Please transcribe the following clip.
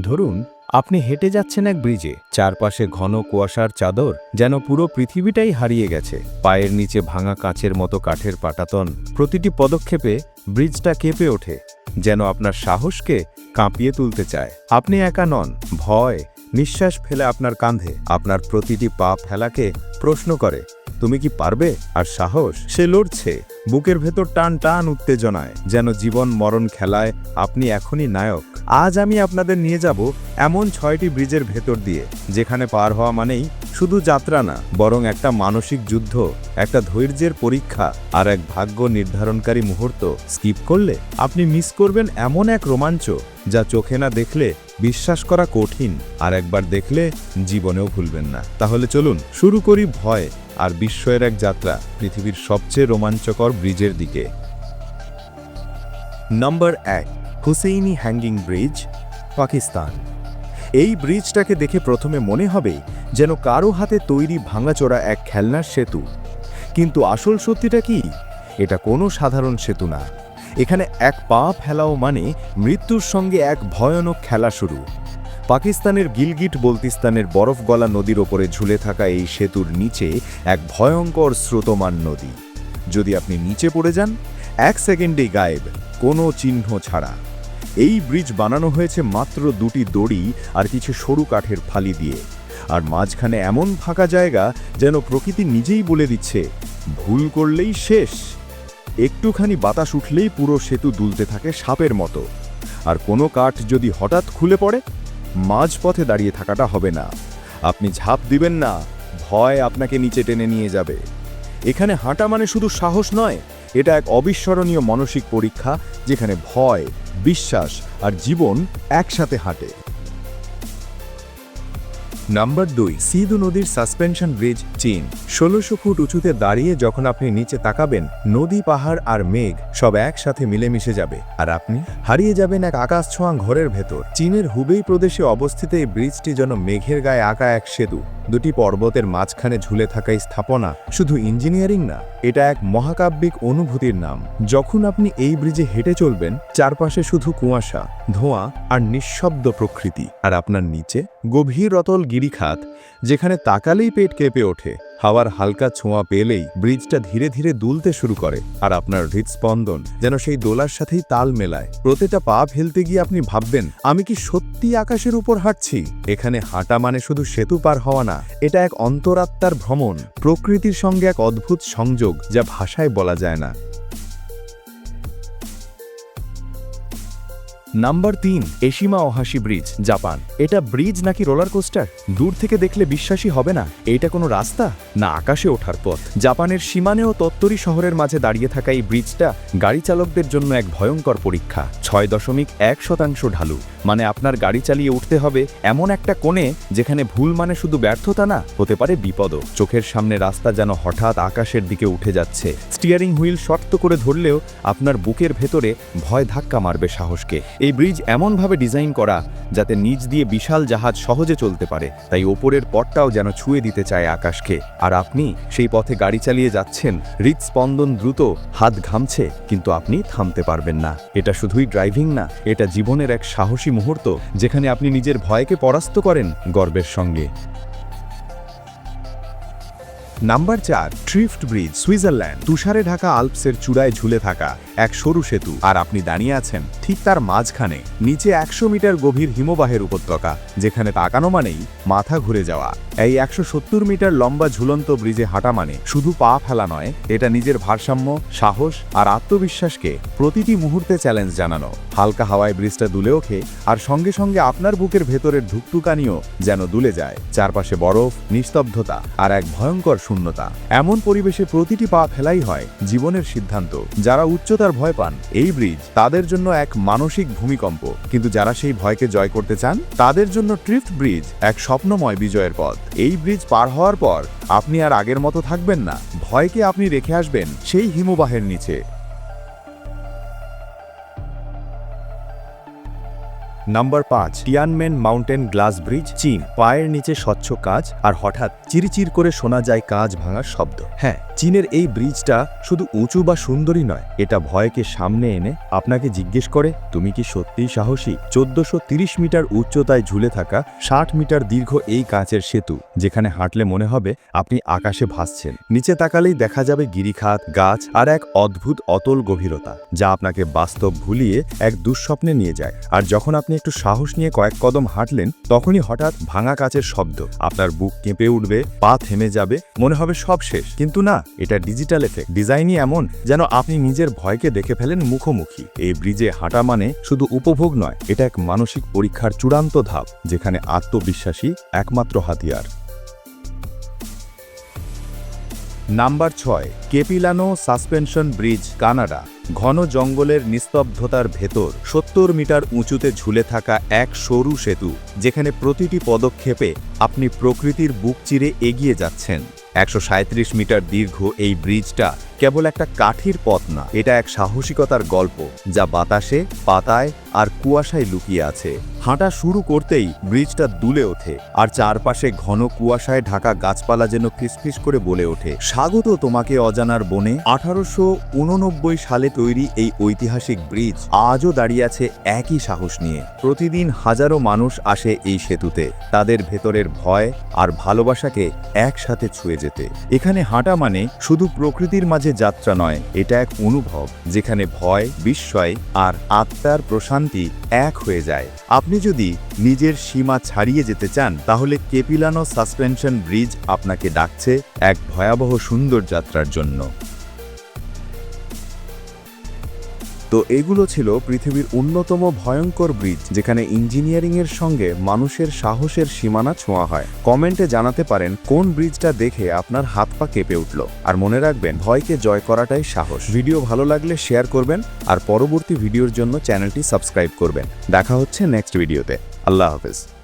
ধরুন, আপনি হেঁটে যাচ্ছেন এক ব্রিজে, চারপাশে ঘন কুয়াশার চাদর যেন পুরো পৃথিবীটাই হারিয়ে গেছে। পায়ের নিচে ভাঙা কাঁচের মতো কাঠের পাটাতন, প্রতিটি পদক্ষেপে ব্রিজটা কেঁপে ওঠে, যেন আপনার সাহসকে কাঁপিয়ে তুলতে চায়। আপনি একা নন, ভয়, নিঃশ্বাস ফেলে আপনার কাঁধে, আপনার প্রতিটি পা ফেলাকে প্রশ্ন করে, তুমি কি পারবে? আর সাহস, সে লড়ছে। বুকের ভেতর টান টান উত্তেজনায়, যেন জীবন মরণ খেলায় আপনি এখনই নায়ক। আজ আমি আপনাদের নিয়ে যাব এমন ছয়টি ব্রিজের ভেতর দিয়ে, যেখানে পার হওয়া মানেই শুধু যাত্রা না, বরং একটা মানসিক যুদ্ধ, একটা ধৈর্যের পরীক্ষা আর এক ভাগ্য নির্ধারণকারী মুহূর্ত। স্কিপ করলে আপনি মিস করবেন এমন এক রোমাঞ্চ, যা চোখে না দেখলে বিশ্বাস করা কঠিন আর একবার দেখলে জীবনেও ভুলবেন না। তাহলে চলুন শুরু করি ভয় আর বিস্ময়ের এক যাত্রা পৃথিবীর সবচেয়ে রোমাঞ্চকর ব্রিজের দিকে। নম্বর এক, হুসেইনি হ্যাঙ্গিং ব্রিজ পাকিস্তান। এই ব্রিজটাকে দেখে প্রথমে মনে হবে যেন কারও হাতে তৈরি ভাঙাচোরা এক খেলনার সেতু। কিন্তু আসল সত্যিটা কি? এটা কোনো সাধারণ সেতু না। এখানে এক পা ফেলাও মানে মৃত্যুর সঙ্গে এক ভয়ানক খেলা শুরু। পাকিস্তানের গিলগিট বলতিস্তানের বরফ গলা নদীর ওপরে ঝুলে থাকা এই সেতুর নিচে এক ভয়ঙ্কর স্রোতমান নদী। যদি আপনি নিচে পড়ে যান, এক সেকেন্ডেই গায়েব, কোনো চিহ্ন ছাড়া। এই ব্রিজ বানানো হয়েছে মাত্র দুটি দড়ি আর কিছু সরু কাঠের ফালি দিয়ে। আর মাঝখানে এমন ফাঁকা জায়গা যেন প্রকৃতি নিজেই বলে দিচ্ছে, ভুল করলেই শেষ। একটুখানি বাতাস উঠলেই পুরো সেতু দুলতে থাকে সাপের মতো। আর কোনো কাঠ যদি হঠাৎ খুলে পড়ে মাঝপথে দাঁড়িয়ে থাকাটা হবে না। আপনি ঝাঁপ দিবেন না, ভয় আপনাকে নিচে টেনে নিয়ে যাবে। এখানে হাঁটা মানে শুধু সাহস নয়, এটা এক অবিস্মরণীয় মানসিক পরীক্ষা যেখানে ভয়, বিশ্বাস আর জীবন একসাথে হাঁটে। নাম্বার দুই, সিধু নদীর সাসপেনশন ব্রিজ, চীন। ষোলোশো ফুট উঁচুতে দাঁড়িয়ে যখন আপনি নিচে তাকাবেন, নদী, পাহাড় আর মেঘ সব একসাথে মিলেমিশে যাবে। আর আপনি? হারিয়ে যাবেন এক আকাশ ছোঁয়া ঘরের ভেতর। চীনের হুবেই প্রদেশে অবস্থিত এই ব্রিজটি যেন মেঘের গায়ে আঁকা এক সেতু। দুটি পর্বতের মাঝখানে ঝুলে থাকা স্থাপনা শুধু ইঞ্জিনিয়ারিং না, এটা এক মহাকাব্যিক অনুভূতির নাম। যখন আপনি এই ব্রিজে হেঁটে চলবেন, চারপাশে শুধু কুয়াশা, ধোঁয়া আর নিঃশব্দ প্রকৃতি। আর আপনার নিচে গভীর রতল গিরিখাত, যেখানে তাকালেই পেট কেঁপে ওঠে। হাওয়ার হালকা ছোঁয়া পেলেই ব্রিজটা ধীরে ধীরে দুলতে শুরু করে আর আপনার হৃদস্পন্দন যেন সেই দোলার সাথেই তাল মেলায়। প্রতিটা পা ফেলতে গিয়ে আপনি ভাববেন, আমি কি সত্যি আকাশের উপর হাঁটছি? এখানে হাঁটা মানে শুধু সেতু পার হওয়া না, এটা এক অন্তরাত্মার ভ্রমণ, প্রকৃতির সঙ্গে এক অদ্ভুত সংযোগ যা ভাষায় বলা যায় না। নাম্বার তিন, এশিমা ওহাশি ব্রিজ, জাপান। এটা ব্রিজ নাকি রোলার কোস্টার? দূর থেকে দেখলে বিশ্বাসী হবে না। এইটা কোনো রাস্তা? না, আকাশে ওঠার পথ। জাপানের সীমানে ও তত্তরি শহরের মাঝে দাঁড়িয়ে থাকা এই ব্রিজটা গাড়ি চালকদের জন্য এক ভয়ঙ্কর পরীক্ষা। ছয় দশমিক এক শতাংশ ঢালু। মানে আপনার গাড়ি চালিয়ে উঠতে হবে এমন একটা কোণে, যেখানে ভুল মানে শুধু ব্যর্থতা না, হতে পারে বিপদও। চোখের সামনে রাস্তা যেন হঠাৎ আকাশের দিকে উঠে যাচ্ছে। স্টিয়ারিং হুইল শক্ত করে ধরলেও আপনার বুকের ভেতরে ভয় ধাক্কা মারবে সাহসকে। এই ব্রিজ এমনভাবে ডিজাইন করা যাতে নিচ দিয়ে বিশাল জাহাজ সহজে চলতে পারে। তাই ওপরের পথটাও যেন ছুঁয়ে দিতে চায় আকাশকে। আর আপনি সেই পথে গাড়ি চালিয়ে যাচ্ছেন হৃদস্পন্দন দ্রুত হাত ঘামছে, কিন্তু আপনি থামতে পারবেন না। এটা শুধুই ড্রাইভিং না, এটা জীবনের এক সাহসী মুহূর্ত, যেখানে আপনি নিজের ভয়কে পরাস্ত করেন গর্বের সঙ্গে। নাম্বার চার ট্রিফট ব্রিজ সুইজারল্যান্ড তুষারে ঢাকা আল্পসের চূড়ায় ঝুলে থাকা এক সরু সেতু। আর আপনি দাঁড়িয়ে আছেন ঠিক তার মাঝখানে, নিচে একশো মিটার গভীর হিমবাহের উপত্যকা, যেখানে তাকানো মানেই মাথা ঘুরে যাওয়া। এই একশো সত্তর মিটার লম্বা ঝুলন্ত ব্রিজে হাঁটা মানে শুধু পা ফেলা নয়, এটা নিজের ভারসাম্য, সাহস আর আত্মবিশ্বাসকে প্রতিটি মুহূর্তে চ্যালেঞ্জ জানানো। হালকা হাওয়ায় ব্রিজটা দুলে ওঠে আর সঙ্গে সঙ্গে আপনার বুকের ভেতরের ধুকটুকানিও যেন দুলে যায়। চারপাশে বরফ, নিস্তব্ধতা আর এক ভয়ঙ্কর শূন্যতা। এমন পরিবেশে প্রতিটি পা ফেলাই হয় জীবনের সিদ্ধান্ত। যারা উচ্চতার ভয় পান, এই ব্রিজ তাদের জন্য এক মানসিক ভূমিকম্প। কিন্তু যারা সেই ভয়কে জয় করতে চান, তাদের জন্য ট্রিফ্ট ব্রিজ এক স্বপ্নময় বিজয়ের পথ। এই ব্রিজ পার হওয়ার পর আপনি আর আগের মতো থাকবেন না। ভয়কে আপনি রেখে আসবেন সেই হিমবাহের নিচে। নাম্বার পাঁচ টিয়ানমেন মাউন্টেন গ্লাস ব্রিজ চীন। পায়ের নিচে স্বচ্ছ কাজ আর হঠাৎ চিরিচির করে শোনা যায় কাজ ভাঙার শব্দ। হ্যাঁ চীনের এই ব্রিজটা শুধু উঁচু বা সুন্দরী নয়, এটা ভয়কে সামনে এনে আপনাকে জিজ্ঞেস করে, তুমি কি সত্যিই সাহসী? চোদ্দশো মিটার উচ্চতায় ঝুলে থাকা ষাট মিটার দীর্ঘ এই কাঁচের সেতু, যেখানে হাঁটলে মনে হবে আপনি আকাশে ভাসছেন। নিচে তাকালেই দেখা যাবে গিরিখাত, গাছ আর এক অদ্ভুত অতল গভীরতা, যা আপনাকে বাস্তব ভুলিয়ে এক দুঃস্বপ্নে নিয়ে যায়। আর যখন আপনি একটু সাহস নিয়ে কয়েক কদম হাঁটলেন, তখনই হঠাৎ ভাঙা কাচের শব্দ। আপনার বুক কেঁপে উঠবে, পা থেমে যাবে, মনে হবে সব শেষ। কিন্তু না, এটা ডিজিটাল এফেক্ট। ডিজাইনই এমন, যেন আপনি নিজের ভয়কে দেখে ফেলেন মুখোমুখি। এই ব্রিজে হাঁটা মানে শুধু উপভোগ নয়, এটা এক মানসিক পরীক্ষার চূড়ান্ত ধাপ, যেখানে আত্মবিশ্বাসী একমাত্র হাতিয়ার। নাম্বার ছয়, কেপিলানো সাসপেনশন ব্রিজ, কানাডা। ঘন জঙ্গলের নিস্তব্ধতার ভেতর সত্তর মিটার উঁচুতে ঝুলে থাকা এক সরু সেতু, যেখানে প্রতিটি পদক্ষেপে আপনি প্রকৃতির বুক চিরে এগিয়ে যাচ্ছেন। একশো সাঁইত্রিশ মিটার দীর্ঘ এই ব্রিজটা কেবল একটা কাঠির পথ না, এটা এক সাহসিকতার গল্প, যা বাতাসে, পাতায় আর কুয়াশায় লুকিয়ে আছে। হাঁটা শুরু করতেই ব্রিজটা দুলে ওঠে, আর চারপাশে ঘন কুয়াশায় ঢাকা গাছপালা যেন ফিসফিস করে বলে ওঠে। স্বাগত তোমাকে অজানার বনে। আঠারোশো উননব্বই সালে তৈরি এই ঐতিহাসিক ব্রিজ আজও দাঁড়িয়ে আছে একই সাহস নিয়ে। প্রতিদিন হাজারো মানুষ আসে এই সেতুতে। তাদের ভেতরের ভয় আর ভালোবাসাকে একসাথে ছুঁয়ে যেতে। এখানে হাঁটা মানে শুধু প্রকৃতির মাঝে যাত্রা নয়, এটা এক অনুভব, যেখানে ভয়, বিস্ময় আর আত্মার প্রশান্তি এক হয়ে যায়। আপনি যদি নিজের সীমা ছাড়িয়ে যেতে চান, তাহলে কেপিলানো সাসপেনশন ব্রিজ আপনাকে ডাকছে এক ভয়াবহ সুন্দর যাত্রার জন্য। তো এগুলো ছিল পৃথিবীর অন্যতম ভয়ঙ্কর ব্রিজ, যেখানে ইঞ্জিনিয়ারিংয়ের সঙ্গে মানুষের সাহসের সীমানা ছোঁয়া হয়। কমেন্টে জানাতে পারেন, কোন ব্রিজটা দেখে আপনার হাত পা কেঁপে উঠল? আর মনে রাখবেন, ভয়কে জয় করাটাই সাহস। ভিডিও ভালো লাগলে শেয়ার করবেন, আর পরবর্তী ভিডিওর জন্য চ্যানেলটি সাবস্ক্রাইব করবেন। দেখা হচ্ছে নেক্সট ভিডিওতে। আল্লাহ হাফেজ।